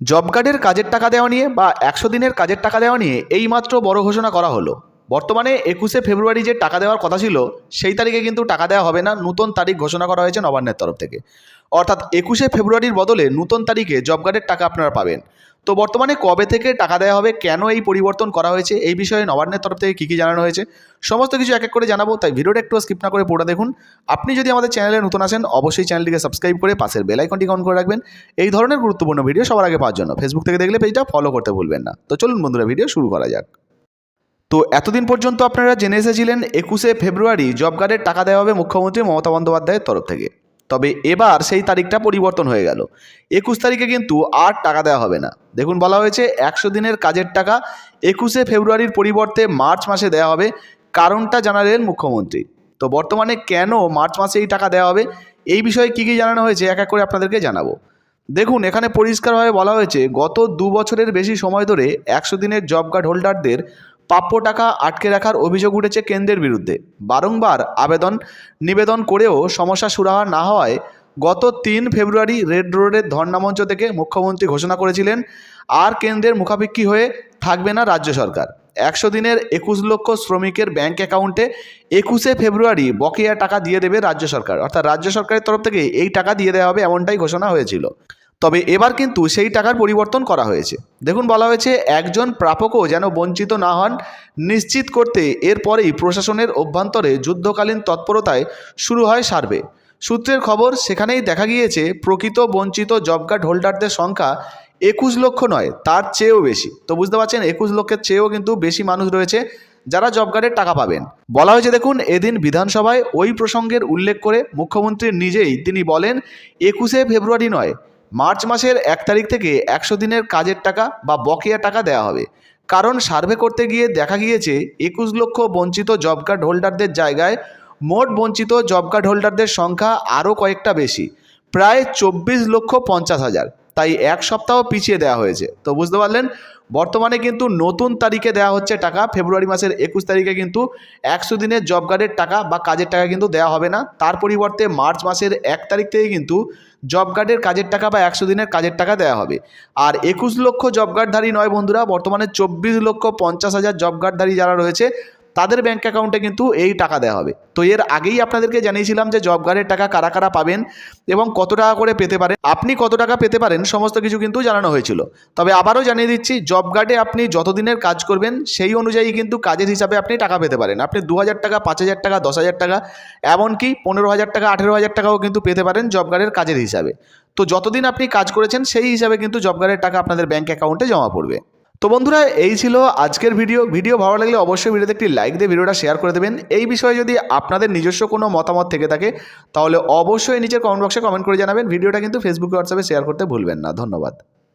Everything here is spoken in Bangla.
জব কার্ডের কাজের টাকা দেওয়া নিয়ে বা একশো দিনের কাজের টাকা দেওয়া নিয়ে এইমাত্র বড় ঘোষণা করা হলো। বর্তমানে একুশে ফেব্রুয়ারি যে টাকা দেওয়ার কথা ছিল, সেই তারিখে কিন্তু টাকা দেওয়া হবে না। নতুন তারিখ ঘোষণা করা হয়েছে নবান্নের তরফ থেকে। অর্থাৎ একুশে ফেব্রুয়ারির বদলে নতুন তারিখে জব কার্ডের টাকা আপনারা পাবেন। তো বর্তমানে কবে থেকে টাকা দেওয়া হবে, কেন এই পরিবর্তন করা হয়েছে, এই বিষয়ে নবান্নের তরফ থেকে কী কী জানানো হয়েছে, সমস্ত কিছু এক এক করে জানাব। তাই ভিডিওটা একটু স্কিপ না করে পড়ে দেখুন। আপনি যদি আমাদের চ্যানেলে নতুন আসেন অবশ্যই চ্যানেলটিকে সাবস্ক্রাইব করে পাশের বেল আইকনটি অন করে রাখবেন। এই ধরনের গুরুত্বপূর্ণ ভিডিও সবার আগে পাওয়ার জন্য। ফেসবুক থেকে দেখলে পেজটা ফলো করতে ভুলবেন না। তো চলুন বন্ধুরা ভিডিও শুরু করা যাক। তো এতদিন পর্যন্ত আপনারা জেনে এসেছিলেন, একুশে ফেব্রুয়ারি জব কার্ডের টাকা দেওয়া হবে মুখ্যমন্ত্রী মমতা বন্দ্যোপাধ্যায়ের তরফ থেকে। তবে এবার সেই তারিখটা পরিবর্তন হয়ে গেল। একুশ তারিখে কিন্তু আর টাকা দেওয়া হবে না। দেখুন বলা হয়েছে একশো দিনের কাজের টাকা একুশে ফেব্রুয়ারির পরিবর্তে মার্চ মাসে দেওয়া হবে, কারণটা জানালেন মুখ্যমন্ত্রী। তো বর্তমানে কেন মার্চ মাসে এই টাকা দেওয়া হবে, এই বিষয়ে কী কী জানানো হয়েছে এক এক করে আপনাদেরকে জানাব। দেখুন, এখানে পরিষ্কারভাবে বলা হয়েছে, গত দু বছরের বেশি সময় ধরে একশো দিনের জব কার্ড হোল্ডারদের প্রাপ্য টাকা আটকে রাখার অভিযোগ উঠেছে কেন্দ্রের বিরুদ্ধে। বারংবার আবেদন, নিবেদন করেও সমস্যা সুরাহা না হওয়ায় গত তিন ফেব্রুয়ারি রেড রোডের ধর্নামঞ্চ থেকে মুখ্যমন্ত্রী ঘোষণা করেছিলেন, আর কেন্দ্রের মুখাপেক্ষী হয়ে থাকবে না রাজ্য সরকার। একশো দিনের একুশ লক্ষ শ্রমিকের ব্যাংক অ্যাকাউন্টে একুশে ফেব্রুয়ারি বকেয়া টাকা দিয়ে দেবে রাজ্য সরকার। অর্থাৎ রাজ্য সরকারের তরফ থেকে এই টাকা দিয়ে দেওয়া হবে এমনটাই ঘোষণা হয়েছিল। তবে এবার কিন্তু সেই টাকার পরিবর্তন করা হয়েছে। দেখুন, বলা হয়েছে, একজন প্রাপকও যেন বঞ্চিত না হন নিশ্চিত করতে এরপরেই প্রশাসনের অভ্যন্তরে যুদ্ধকালীন তৎপরতায় শুরু হয় সার্ভে। সূত্রের খবর, সেখানেই দেখা গিয়েছে, প্রকৃত বঞ্চিত জব কার্ড হোল্ডারদের সংখ্যা একুশ লক্ষ নয়, তার চেয়েও বেশি। তো বুঝতে পারছেন, একুশ লক্ষের চেয়েও কিন্তু বেশি মানুষ রয়েছে যারা জব কার্ডের টাকা পাবেন। বলা হয়েছে, দেখুন, এদিন বিধানসভায় ওই প্রসঙ্গের উল্লেখ করে মুখ্যমন্ত্রী নিজেই তিনি বলেন, একুশে ফেব্রুয়ারি নয় মার্চ মাসের এক তারিখ থেকে একশো দিনের কাজের টাকা বা বকেয়া টাকা দেওয়া হবে। কারণ সার্ভে করতে গিয়ে দেখা গিয়েছে, একুশ লক্ষ বঞ্চিত জব কার্ড হোল্ডারদের জায়গায় মোট বঞ্চিত জব কার্ড হোল্ডারদের সংখ্যা আরও কয়েকটা বেশি, প্রায় চব্বিশ লক্ষ পঞ্চাশ হাজার। তাই এক সপ্তাহ পিছিয়ে দেওয়া হয়েছে। তো বুঝতে পারলেন? বর্তমানে কিন্তু নতুন তারিখে দেওয়া হচ্ছে টাকা। ফেব্রুয়ারি মাসের একুশ তারিখে কিন্তু একশো দিনের জব কার্ডের টাকা বা কাজের টাকা কিন্তু দেওয়া হবে না। তার পরিবর্তে মার্চ মাসের এক তারিখ থেকে কিন্তু জব কার্ডের কাজের টাকা বা একশো দিনের কাজের টাকা দেওয়া হবে। আর একুশ লক্ষ জব কার্ডধারী নয় বন্ধুরা, বর্তমানে চব্বিশ লক্ষ পঞ্চাশ হাজার জব কার্ডধারী যারা রয়েছে তাদের ব্যাঙ্ক অ্যাকাউন্টে কিন্তু এই টাকা দেওয়া হবে। তো এর আগেই আপনাদেরকে জানিয়েছিলাম যে জব কার্ডের টাকা কারা কারা পাবেন এবং কত টাকা করে পেতে পারেন। আপনি কত টাকা পেতে পারেন সমস্ত কিছু কিন্তু জানানো হয়েছিল। তবে আবারও জানিয়ে দিচ্ছি জব কার্ডে আপনি যতদিনের কাজ করবেন, সেই অনুযায়ী কিন্তু কাজের হিসাবে আপনি টাকা পেতে পারেন। আপনি দু হাজার টাকা, পাঁচ হাজার টাকা, দশ হাজার টাকা, এমনকি পনেরো হাজার টাকা, আঠেরো হাজার টাকাও কিন্তু পেতে পারেন জব কার্ডের কাজের হিসাবে। তো যতদিন আপনি কাজ করেছেন, সেই হিসাবে কিন্তু জব কার্ডের টাকা আপনাদের ব্যাঙ্ক অ্যাকাউন্টে জমা পড়বে। তো বন্ধুরা, এই ছিল আজকের ভিডিও। ভিডিও ভালো লাগলে অবশ্যই ভিডিওতে একটি লাইক দিয়ে ভিডিওটা শেয়ার করে দেবেন। এই বিষয়ে যদি আপনাদের নিজস্ব কোনো মতামত থেকে থাকে, তাহলে অবশ্যই নিচের কমেন্ট বক্সে কমেন্ট করে জানাবেন। ভিডিওটা কিন্তু ফেসবুকে হোয়াটসঅ্যাপে শেয়ার করতে ভুলবেন না। ধন্যবাদ।